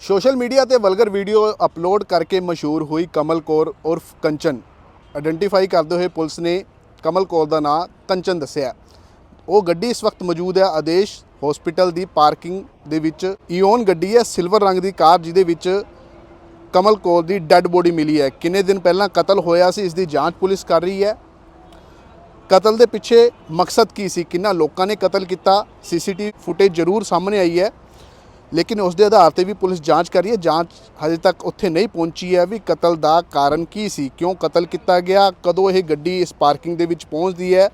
Social media ਤੇ vulgar video upload ਕਰਕੇ ਮਸ਼ਹੂਰ ਹੋਈ ਕਮਲ ਕੌਰ ਉਰਫ ਕੰਚਨ। ਆਇਡੈਂਟੀਫਾਈ ਕਰਦੇ ਹੋਏ ਪੁਲਿਸ ਨੇ ਕਮਲ ਕੌਰ ਦਾ ਨਾਂ ਕੰਚਨ ਦੱਸਿਆ। ਉਹ ਗੱਡੀ ਇਸ ਵਕਤ ਮੌਜੂਦ ਹੈ ਆਦੇਸ਼ ਹਸਪੀਟਲ ਦੀ ਪਾਰਕਿੰਗ ਦੇ ਵਿੱਚ। ਈਓਨ ਗੱਡੀ ਹੈ ਸਿਲਵਰ ਰੰਗ ਦੀ ਕਾਰ ਜਿਹਦੇ ਵਿੱਚ ਕਮਲ ਕੌਰ ਦੀ ਡੈੱਡ ਬੋਡੀ ਮਿਲੀ ਹੈ। ਕਿੰਨੇ ਦਿਨ ਪਹਿਲਾਂ ਕਤਲ ਹੋਇਆ ਸੀ, ਇਸ ਦੀ ਜਾਂਚ ਪੁਲਿਸ ਕਰ ਰਹੀ ਹੈ। ਕਤਲ ਦੇ ਪਿੱਛੇ ਮਕਸਦ ਕੀ ਸੀ? ਕਿੰਨਾ ਲੋਕਾਂ ਨੇ ਕਤਲ ਕੀਤਾ? ਸੀਸੀਟੀਵੀ ਫੁਟੇਜ ਜ਼ਰੂਰ ਸਾਹਮਣੇ ਆਈ ਹੈ। ਲੇਕਿਨ ਉਸ ਦੇ ਆਧਾਰ ਤੇ ਵੀ ਪੁਲਿਸ ਜਾਂਚ ਕਰ ਰਹੀ ਹੈ। ਜਾਂਚ ਹਜੇ ਤੱਕ ਉੱਥੇ ਨਹੀਂ ਪਹੁੰਚੀ ਹੈ। ਵੀ ਕਤਲ ਦਾ ਕਾਰਨ ਕੀ ਸੀ? ਕਿਉਂ ਕਤਲ ਕੀਤਾ ਗਿਆ? ਕਦੋਂ ਇਹ ਗੱਡੀ ਇਸ ਪਾਰਕਿੰਗ ਦੇ ਵਿੱਚ ਪਹੁੰਚਦੀ ਹੈ?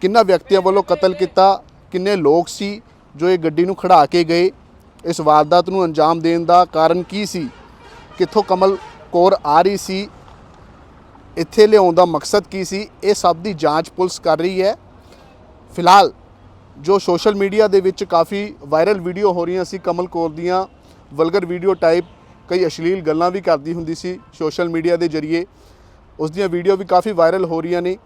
ਕਿੰਨਾ ਵਿਅਕਤੀਆਂ ਵੱਲੋਂ ਕਤਲ ਕੀਤਾ? ਕਿੰਨੇ ਲੋਕ ਸੀ ਜੋ ਇਹ ਗੱਡੀ ਨੂੰ ਖੜਾ ਕੇ ਗਏ? ਇਸ ਵਾਰਦਾਤ ਨੂੰ ਅੰਜਾਮ ਦੇਣ ਦਾ ਕਾਰਨ ਕੀ ਸੀ? ਕਿੱਥੋਂ ਕਮਲ ਕੌਰ ਆ ਰਹੀ ਸੀ? ਇੱਥੇ ਲਿਆਉਣ ਦਾ ਮਕਸਦ ਕੀ ਸੀ? ਇਹ ਸਭ ਦੀ ਜਾਂਚ ਪੁਲਿਸ ਕਰ ਰਹੀ ਹੈ। ਫਿਲਹਾਲ ਜੋ ਸੋਸ਼ਲ ਮੀਡੀਆ ਦੇ ਵਿੱਚ ਕਾਫੀ ਵਾਇਰਲ ਵੀਡੀਓ ਹੋ ਰਹੀਆਂ ਸੀ, ਕਮਲ ਕੌਰ ਦੀਆਂ ਵਲਗਰ ਵੀਡੀਓ ਟਾਈਪ ਕਈ ਅਸ਼ਲੀਲ ਗੱਲਾਂ ਵੀ ਕਰਦੀ ਹੁੰਦੀ ਸੀ ਸੋਸ਼ਲ ਮੀਡੀਆ ਦੇ ਜ਼ਰੀਏ। ਉਸ ਦੀਆਂ ਵੀਡੀਓ ਵੀ ਕਾਫੀ ਵਾਇਰਲ ਹੋ ਰਹੀਆਂ ਨੇ।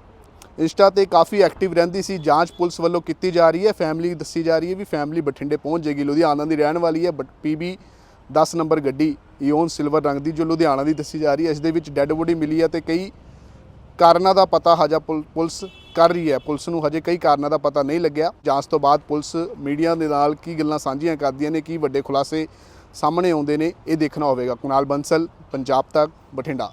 ਇੰਸਟਾ ਤੇ ਕਾਫੀ ਐਕਟਿਵ ਰਹਿੰਦੀ ਸੀ, ਜਾਂਚ ਪੁਲਿਸ ਵੱਲੋਂ ਕੀਤੀ ਜਾ ਰਹੀ ਹੈ ਫੈਮਿਲੀ ਦੱਸੀ ਜਾ ਰਹੀ ਹੈ ਵੀ ਫੈਮਿਲੀ ਬਠਿੰਡੇ ਪਹੁੰਚ ਜਾਏਗੀ ਲੁਧਿਆਣਾ ਦੀ ਰਹਿਣ ਵਾਲੀ ਹੈ ਬਟ ਪੀਬੀ 10 ਨੰਬਰ ਗੱਡੀ ਈਓਨ ਸਿਲਵਰ ਰੰਗ ਦੀ, ਜੋ ਲੁਧਿਆਣਾ ਦੀ ਦੱਸੀ ਜਾ ਰਹੀ ਹੈ। ਇਸ ਦੇ ਵਿੱਚ ਡੈੱਡ ਬੋਡੀ ਮਿਲੀ ਹੈ ਤੇ ਕਈ ਕਾਰਨਾਂ ਦਾ ਪਤਾ ਹਜਾ ਪੁਲ- ਪੁਲਿਸ ਕਰ ਰਹੀ ਹੈ। ਪੁਲਿਸ ਨੂੰ ਹਜੇ ਕਈ ਕਾਰਨਾਂ ਦਾ ਪਤਾ ਨਹੀਂ ਲੱਗਿਆ। ਜਾਂਚ ਤੋਂ ਬਾਅਦ ਪੁਲਿਸ ਮੀਡੀਆ ਦੇ ਨਾਲ ਕੀ ਗੱਲਾਂ ਸਾਂਝੀਆਂ ਕਰਦੀਆਂ ਨੇ, ਕੀ ਵੱਡੇ ਖੁਲਾਸੇ ਸਾਹਮਣੇ ਆਉਂਦੇ ਨੇ, ਇਹ ਦੇਖਣਾ ਹੋਵੇਗਾ। ਕੁਨਾਲ ਬੰਸਲ, ਪੰਜਾਬ ਤੱਕ, ਬਠਿੰਡਾ।